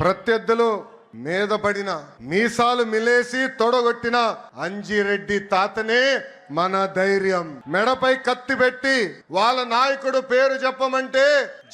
ప్రత్యర్థులు మీద పడిన మీసాలు మిలేసి తొడగొట్టిన అంజిరెడ్డి తాతనే మన ధైర్యం. మెడపై కత్తి పెట్టి వాళ్ళ నాయకుడు పేరు చెప్పమంటే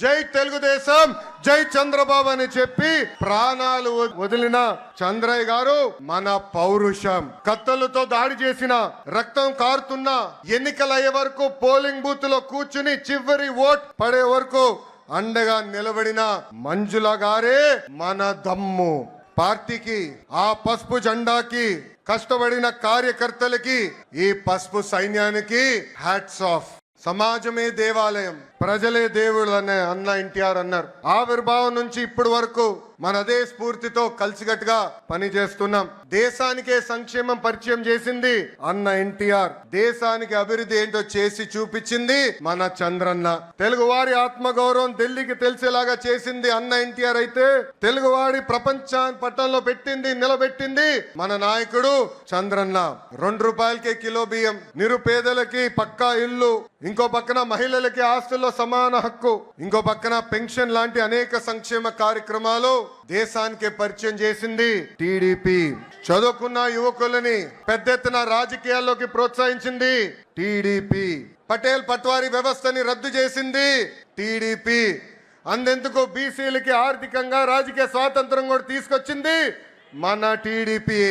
జై తెలుగుదేశం జై చంద్రబాబు అని చెప్పి ప్రాణాలు వదిలిన చంద్రయ్య గారు మన పౌరుషం. కత్తలతో దాడి చేసిన రక్తం కారుతున్న ఎన్నికలయ్యే వరకు పోలింగ్ బూత్లో కూర్చుని చివరి ఓట్ పడే వరకు అండగా నిలబడిన మంజుల గారే మన దమ్ము. పార్టీకి ఆ పసుపు జెండాకి కష్టపడిన కార్యకర్తలకి ఈ పసుపు సైన్యానికి హ్యాట్స్ ఆఫ్ సమాజమే దేవాలయం. ప్రజలే దేవుడు అనే అన్న ఎన్టీఆర్ అన్నారు. ఆవిర్భావం నుంచి ఇప్పటి వరకు మన అదే స్ఫూర్తితో కలిసికట్టుగా పని చేస్తున్నాం దేశానికే సంక్షేమం పరిచయం చేసింది అన్న ఎన్టీఆర్. దేశానికి అభివృద్ధి ఏంటో చేసి చూపించింది మన చంద్రన్న. తెలుగువారి ఆత్మగౌరవం ఢిల్లీకి తెలిసేలాగా చేసింది అన్న ఎన్టీఆర్ అయితే తెలుగువారి ప్రపంచ పట్టణంలో పెట్టింది నిలబెట్టింది మన నాయకుడు చంద్రన్న. రెండు రూపాయలకే కిలో బియ్యం నిరుపేదలకి పక్కా ఇల్లు ఇంకో పక్కన మహిళలకి ఆస్తులు ఆస్తుల్లో సమాన హక్కు. ఇంకో పక్కన పెన్షన్ లాంటి అనేక సంక్షేమ కార్యక్రమాలు దేశానికి పరిచయం చేసింది టీడీపీ. చదువుకున్న యువకులని పెద్ద ఎత్తున రాజకీయాల్లోకి ప్రోత్సహించింది టీడీపీ. పటేల్ పట్వారీ వ్యవస్థని రద్దు చేసింది టీడీపీ. అందెందుకు బీసీలకి ఆర్థికంగా రాజకీయ స్వాతంత్రం కూడా తీసుకొచ్చింది మన టీడీపీ